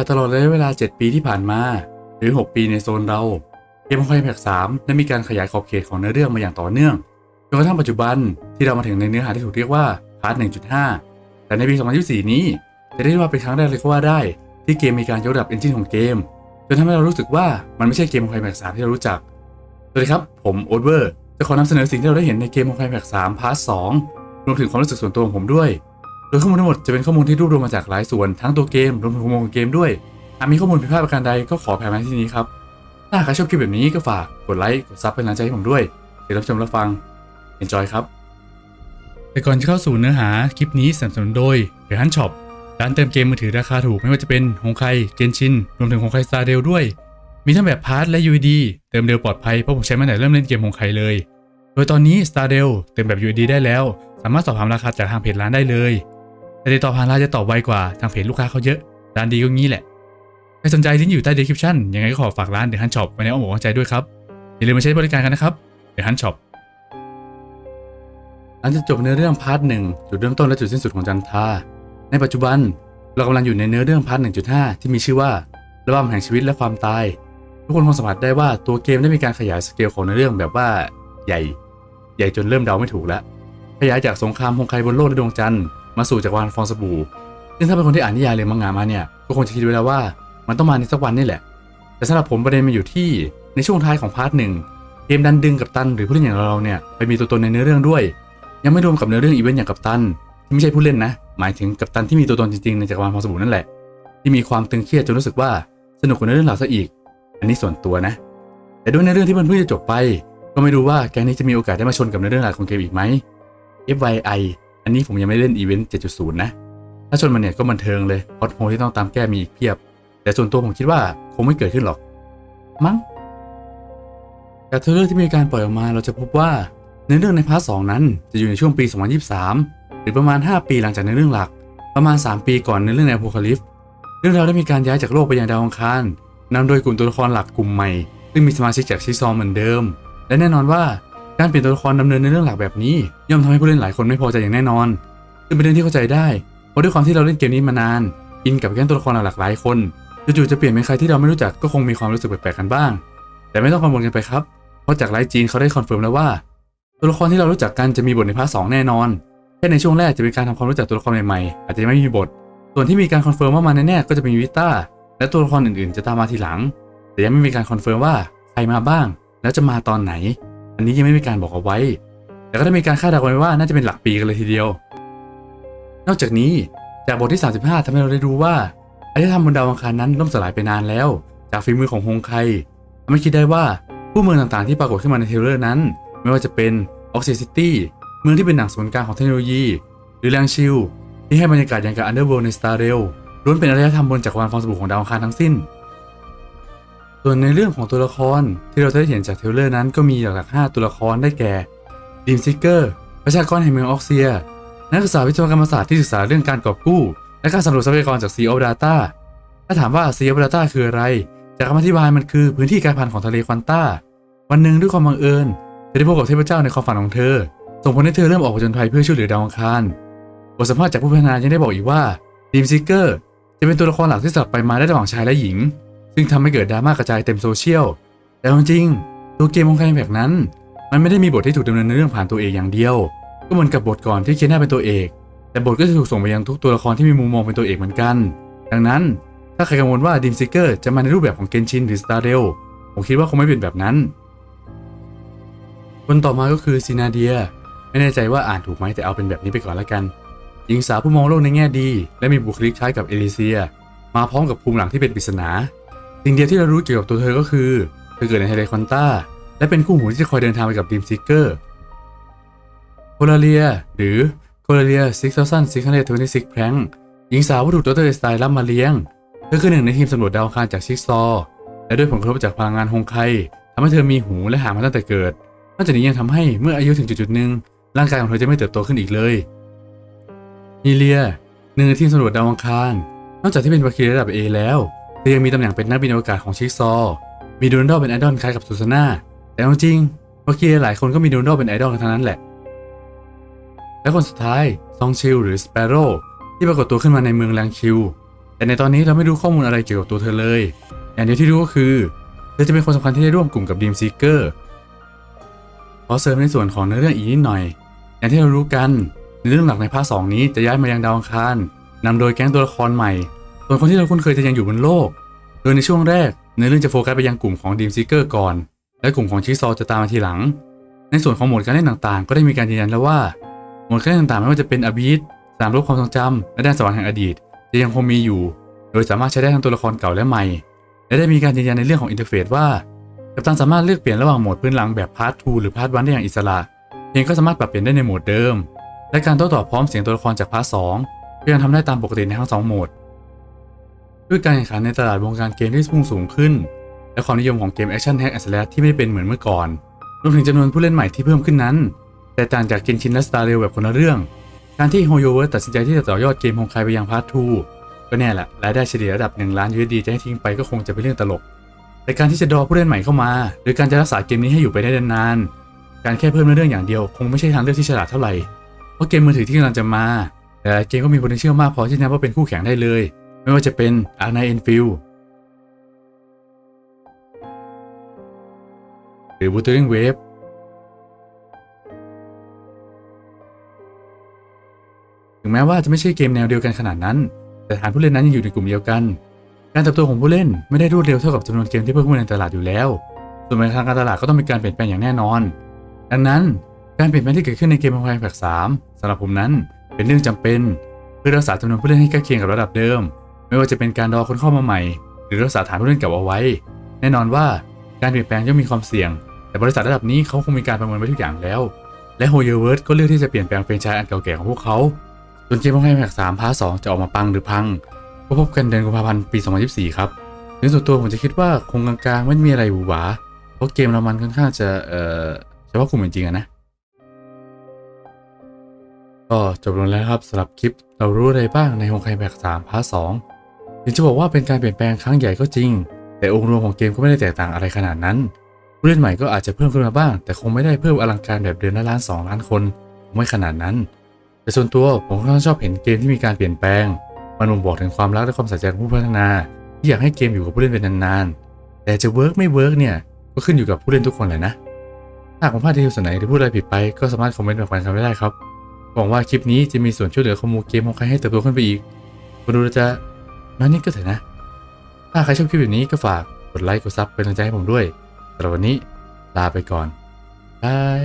แต่ตลอดระยะเวลา 7 ปีที่ผ่านมา หรือ 6 ปีในโซนเรา เกมคอยแพ็ก3ได้มีการขยายขอบเขตของเนื้อเรื่องมาอย่างต่อเนื่องจนกระทั่งปัจจุบันที่เรามาถึงในเนื้อหาที่ถูกเรียกว่าพาร์ท1.5 แต่ในปี 2024 นี้ จะได้ว่าเป็นครั้งแรกเลยก็ว่าได้ ที่เกมมีการยกระดับเอนจินของเกมจนทำให้เรารู้สึกว่ามันไม่ใช่เกมคอยแพ็ก3ที่เรารู้จัก สวัสดีครับ ผมโอเวอร์ จะขอนำเสนอสิ่งที่เราได้เห็นในเกมคอยแพ็ก3พาร์ท2รวมถึงความรู้สึกส่วนตัวของผมด้วย โดยข้อมูลทั้งหมดจะเป็นข้อมูลที่รวบรวมมาจากหลายส่วนทั้งตัวเกมรวมถึงข้อมูลของเกมด้วยหากมีข้อมูลผิดพลาดประการใดก็ขอแผ่มาที่นี้ครับ ถ้าใครชอบคลิปแบบนี้ก็ฝากกดไลค์กดซับเป็นกำลังใจให้ผมด้วยเดี๋ยวรับชมรับฟัง enjoy ครับ แต่ก่อนจะเข้าสู่เนื้อหาคลิปนี้สนับสนุนโดย The Hunt Shop ร้านเติมเกมมือถือราคาถูกไม่ว่าจะเป็นฮงไคเกนชินรวมถึงฮงไคสตาร์เดลด้วย มีทั้งแบบพาร์ทและ UID เติมเร็วปลอดภัยเพราะผมใช้มาแต่เริ่มเล่นเกมฮงไคเลย โดยตอนนี้ Stardale เติมแบบ UID ได้แล้ว สามารถสอบถามราคาจากทางเพจร้านได้เลย แต่ติดต่อผ่านไลน์จะตอบไวกว่าทางเพจลูกค้าเขาเยอะ ร้านดีก็งี้แหละ ใครสนใจลิงก์อยู่ใต้ description ยังไงก็ขอฝากร้าน The Hunt Shop ไว้ในอ้อมอกอ้อมใจด้วยครับ อย่าลืมมาใช้บริการกันนะครับ The Hunt Shop หลังจากจบเนื้อเรื่องพาร์ทหนึ่งจุดเริ่มต้นและจุดสิ้นสุดของจันทาในปัจจุบันเรากำลังอยู่ในเนื้อเรื่องพาร์ท1.5ที่มีชื่อว่าระบำแห่งชีวิตและความตาย ทุกคนคงสัมผัสได้ว่าตัวเกมได้มีการขยายสเกลของเนื้อเรื่องแบบว่าใหญ่ ใหญ่จนเริ่มเดาไม่ถูกแล้วขยายจากสงครามฮงไคบนโลกและดวงจันทร์ มาสู่จักรวาลฟองสบู่ซึ่งถ้าเป็นคนที่อ่านนิยายหรือมังงะมาเนี่ยก็คงจะคิดไว้แล้วว่ามันต้องมาในสักวันนี่แหละ แต่สำหรับผมประเด็นมันอยู่ที่ในช่วงท้ายของพาร์ทหนึ่งเกมดันดึงกับตันหรือผู้เล่นอย่างเราเนี่ยไปมีตัวตนในเนื้อเรื่องด้วย ยังไม่รวมกับเนื้อเรื่องอีเวนต์อย่างกับตันที่ไม่ใช่ผู้เล่นนะ หมายถึงกับตันที่มีตัวตนจริงๆในจักรวาลฟองสบู่นั่นแหละ ที่มีความตึงเครียดจนรู้สึกว่าสนุกกว่าเนื้อเรื่องหลักซะอีก อันนี้ส่วนตัวนะ แต่ด้วยในเรื่องที่มันเพิ่งจะจบไป ก็ไม่รู้ว่าแกงนี้จะมีโอกาสได้มาชนกับในเรื่องหลักของเกมอีกไหม FYI อันนี้ผมยังไม่เล่นอีเวนต์7.0 นะ ถ้าชนมันเนี่ยก็บันเทิงเลยพอดโฮที่ต้องตามแก้มีอีกเพียบ แต่ส่วนตัวผมคิดว่าคงไม่เกิดขึ้นหรอก มั้งจากเทเลอร์ที่มีการปล่อยออกมาเราจะพบว่าในเรื่องในพาร์ท2นั้น จะอยู่ในช่วงปี 2023 หรือประมาณ 5 ปีหลังจากในเรื่องหลัก ประมาณ 3 ปีก่อนในเรื่องในอ p พ c a l y p s e เรื่องราวได้มีการย้ายจากโลกไปยังดาวอังคารนำโดยกลุ่มตัวละครหลักกลุ่มใหม่ ซึ่งมีสมาชิกจากชิซอมเหมือนเดิม และแน่นอนว่า การเปลี่ยนตัวละครดำเนินในเรื่องหลักแบบนี้ ย่อมทำให้ผู้เล่นหลายคนไม่พอใจอย่างแน่นอนซึ่งเป็นเรื่องที่เข้าใจได้เพราะด้วยความที่เราเล่นเกมนี้มานานอินกับแก๊งตัวละครหลากหลายคนจู่ๆจะเปลี่ยนเป็นใครที่เราไม่รู้จักก็คงมีความรู้สึกแปลกๆกันบ้าง แต่ไม่ต้องกังวลกันไปครับเพราะจากไลฟ์จีนเขาได้คอนเฟิร์มแล้วว่า ตัวละครที่เรารู้จักกันจะมีบทในพาร์ทสองแน่นอนแค่ในช่วงแรกจะเป็นการทำความรู้จักตัวละครใหม่ๆอาจจะไม่มีบท ส่วนที่มีการคอนเฟิร์มว่ามาแน่ๆก็จะเป็นวิต้าและตัวละครอื่นๆ จะตามมาทีหลัง แต่ยังไม่มีการคอนเฟิร์มว่าใครมาบ้าง แล้วจะมาตอนไหน อันนี้ยังไม่มีการบอกเอาไว้ แต่ก็ได้มีการคาดเดาไว้ว่าน่าจะเป็นหลักปีกันเลยทีเดียว นอกจากนี้จากบทที่ 35ทำให้เราได้รู้ว่าอารยธรรมบนดาวอังคารนั้นล่มสลายไปนานแล้ว จากฝีมือของฮงไคทำให้คิดได้ว่าผู้เมืองต่างๆที่ปรากฏขึ้นมาในเทเลอร์นั้น ไม่ว่าจะเป็นออกซิซิตี้เมืองที่เป็นหนังศูนย์กลางของเทคโนโลยี หรือแรงชิลที่ให้บรรยากาศอย่างกับอันเดอร์เวิลด์ในสตาร์เรลล้วนเป็นอารยธรรมบนจักรวาลฟองสบู่ของดาวอังคารทั้งสิ้น ส่วนในเรื่องของตัวละครที่เราได้เห็นจากเทลเลอร์นั้นก็มีหลักๆ5ตัวละครได้แก่ดีมซิกเกอร์ประชากรแห่งเมืองออกเซีย นักศึกษาวิศวกรรมศาสตร์ที่ศึกษาเรื่องการกอบกู้ และการสำรวจทรัพยากรจาก Sea of Data ถ้าถามว่า Sea of Data คืออะไร จากคำอธิบายมันคือพื้นที่กายพันของทะเลควอนต้า วันหนึ่งด้วยความบังเอิญเธอได้พบกับเทพเจ้าในความฝันของเธอ ส่งผลให้เธอเริ่มออกผจญภัยเพื่อช่วยเหลือดาวอังคารบทสัมภาษณ์จากผู้พัฒนายังได้บอกอีกว่าดีมซิกเกอร์จะเป็นตัวละครหลักที่สลับไปมาได้ระหว่างชายและหญิง ซึ่งทำให้เกิดดราม่ากระจายเต็มโซเชียล แต่เอาจริงๆตัวเกมของใครแบบนั้น มันไม่ได้มีบทที่ถูกดำเนินเรื่องผ่านตัวเอกอย่างเดียว ก็เหมือนกับบทก่อนที่เคียน่าเป็นตัวเอก แต่บทก็จะถูกส่งไปยังทุกตัวละครที่มีมุมมองเป็นตัวเอกเหมือนกัน ดังนั้นถ้าใครกังวลว่าดีมซิเกอร์จะมาในรูปแบบของเกนชินหรือสตาร์เดลผมคิดว่าคงไม่เป็นแบบนั้น คนต่อมาก็คือซีนาเดีย ไม่แน่ใจว่าอ่านถูกไหมแต่เอาเป็นแบบนี้ไปก่อนแล้วกันหญิงสาวผู้มองโลกในแง่ดี และมีบุคลิกคล้ายกับเอลิเซีย มาพร้อมกับภูมิหลังที่เป็นปริศนา สิ่งเดียวที่เรารู้เกี่ยวกับตัวเธอก็คือ เธอเกิดในเทเลคอนต้าและเป็นคู่หูที่จะคอยเดินทางไปกับดีมซิกเกอร์โคลาเลียหรือโคลาเลีย6626แพรงหญิงสาวผู้ถูกดรเอสไตน์รับมาเลี้ยงเธอคือหนึ่งในทีมสำรวจดาวคารจากชิกซอว์และด้วยผลกระทบจากพลังงานฮงไคทำให้เธอมีหูและหางมาตั้งแต่เกิดนอกจากนี้ยังทำให้เมื่ออายุถึงจุดๆหนึ่งร่างกายของเธอจะไม่เติบโตขึ้นอีกเลยนีเลียหนึ่งในทีมสำรวจดาวอังคารนอกจากที่เป็นวาคีระดับ A แล้ว เธอยังมีตำแหน่งเป็นนักบินอวกาศของชิกซอ มีโดนัลดเป็นไอดอลคล้ายกับซูซาน่า แต่เอาจริงวาคีหลายคนก็มีโดนัลดเป็นไอดอลกันทั้งนั้นแหละ และคนสุดท้ายซองชิลหรือสเปโร่ที่ปรากฏตัวขึ้นมาในเมืองแรงชิลแต่ในตอนนี้เราไม่รู้ข้อมูลอะไรเกี่ยวกับตัวเธอเลย อย่างเดียวที่รู้ก็คือเธอจะเป็นคนสำคัญที่ได้ร่วมกลุ่มกับดีมซีเกอร์ขอเสริมในส่วนของเนื้อเรื่องอีกนิดหน่อย อย่างที่เรารู้กันในเรื่องหลักในภาคสองนี้จะย้ายมายังดาวอังคารนำโดยแก๊งตัวละครใหม่ ส่วนคนที่เราคุ้นเคยจะยังอยู่บนโลก โดยในช่วงแรกเนื้อเรื่องจะโฟกัสไปยังกลุ่มของดีมซีเกอร์ก่อน และกลุ่มของชิซอจะตามมาทีหลัง ในส่วนของโหมดการเล่นต่างๆ ก็ได้มีการยืนยันแล้วว่าโหมดการเล่นต่างๆไม่ว่าจะเป็นอบีทสามลบความทรงจำและด้านสวรรค์แห่งอดีต จะยังคงมีอยู่ โดยสามารถใช้ได้ทั้งตัวละครเก่าและใหม่ และได้มีการยืนยันในเรื่องของอินเทอร์เฟซว่ากัปตันสามารถเลือกเปลี่ยนระหว่างโหมดพื้นหลังแบบพาร์ท2หรือพาร์ท1ได้อย่างอิสระเพลงก็สามารถปรับเปลี่ยนได้ในโหมดเดิม และการโต้ตอบพร้อมเสียงตัวละครจากพาร์ท2ก็ยังทำได้ตามปกติในทั้งสองโหมด ด้วยการแข่งขันในตลาดวงการเกมที่พุ่งสูงขึ้น และความนิยมของเกมแอคชั่นแฮกแอนด์สที่ไม่ได้เป็นเหมือนเมื่อก่อนรวมถึงจำนวนผู้เล่นใหม่ที่เพิ่มขึ้นนั้น แต่ต่างจากเกนชินและสตาร์เรลแบบคนละเรื่อง การที่โฮโยเวิร์ตัดสินใจที่จะต่อยอดเกมของใครไปยังพาร์ท2ก็แน่แหละรายได้เฉลี่ยระดับ1ล้าน USD จะให้ทิ้งไปก็คงจะเป็นเรื่องตลก แต่การที่จะดรอผู้เล่นใหม่เข้ามา หรือการจะรักษาเกมนี้ให้อยู่ไปได้นานๆการแค่เพิ่มเรื่องอย่างเดียว คงไม่ใช่ทางเลือกที่ฉลาดเท่าไหร่เพราะเกมมือถือที่กำลังจะมา แต่เกมก็มี potential มากพอที่จะนับว่าเป็นคู่แข่งได้เลย ไม่ว่าจะเป็น Ark Knight Enfield หรือ Wuthering Wave ถึงแม้ว่าจะไม่ใช่เกมแนวเดียวกันขนาดนั้น แต่ฐานผู้เล่นนั้นยังอยู่ในกลุ่มเดียวกัน การเติบโตของผู้เล่นไม่ได้รวดเร็วเท่ากับจำนวนเกมที่เพิ่มขึ้นในตลาดอยู่แล้ว ส่วนในทางการตลาดก็ต้องมีการเปลี่ยนแปลงอย่างแน่นอน ดังนั้นการเปลี่ยนแปลงที่เกิดขึ้นในเกมพายแพ็ก3สำหรับผมนั้นเป็นเรื่องจำเป็น เพื่อรักษาจำนวนผู้เล่นให้ใกล้เคียงกับระดับเดิม ไม่ว่าจะเป็นการรอคนเข้ามาใหม่ หรือรักษาฐานผู้เล่นเก่าเอาไว้ แน่นอนว่าการเปลี่ยนแปลงย่อมมีความเสี่ยง แต่บริษัทระดับนี้เขาคงมีการประเมินไว้ทุกอย่างแล้ว และโฮเยอร์เวิร์ดก็เลือกที่จะเปลี่ยนแปลงเฟรนไชส์อันเก่าแก่ของพวกเขาส่วนเกมพายแพ็ก3พาร์ท2จะออกมาปังหรือพังก็พบกันเดือนกุมภาพันธ์ปี 2024 ครับในส่วนตัวผมจะคิดว่าคงกลางๆไม่มีอะไรหวือหวาเพราะเกมเรามันค่อนข้างจะเอ่อเฉพาะกลุ่มจริงๆนะก็จบลงแล้วครับสำหรับคลิปเรารู้อะไรบ้างในโฮงไคแบก3พาร์ท2 ถึงจะบอกว่าเป็นการเปลี่ยนแปลงครั้งใหญ่ก็จริง แต่องค์รวมของเกมก็ไม่ได้แตกต่างอะไรขนาดนั้นผู้เล่นใหม่ก็อาจจะเพิ่มขึ้นมาบ้าง แต่คงไม่ได้เพิ่มอลังการแบบเดือนละล้าน2ล้านคนไม่ขนาดนั้น แต่ส่วนตัวผมค่อนข้างชอบเห็นเกมที่มีการเปลี่ยนแปลง มันบ่งบอกถึงความรักและความใส่ใจของผู้พัฒนา ที่อยากให้เกมอยู่กับผู้เล่นเป็นนานๆ แต่จะเวิร์กไม่เวิร์กเนี่ยก็ขึ้นอยู่กับผู้เล่นทุกคนแหละนะถ้าผมพลาดที่ส่วนไหนหรือพูดอะไรผิดไปก็สามารถคอมเมนต์แบอกกันได้ครับหวังว่าคลิปนี้จะมีส่วนช่วยเหลือข้อมูเกมของใครให้เติบโตขึ้นไปอีกมาดูจะ น้อยนิดก็เถอะนะ ถ้าใครชอบคลิปแบบนี้ก็ฝากกดไลค์กดซับเป็นกำลังใจให้ผมด้วยสำหรับวันนี้ลาไปก่อนบาย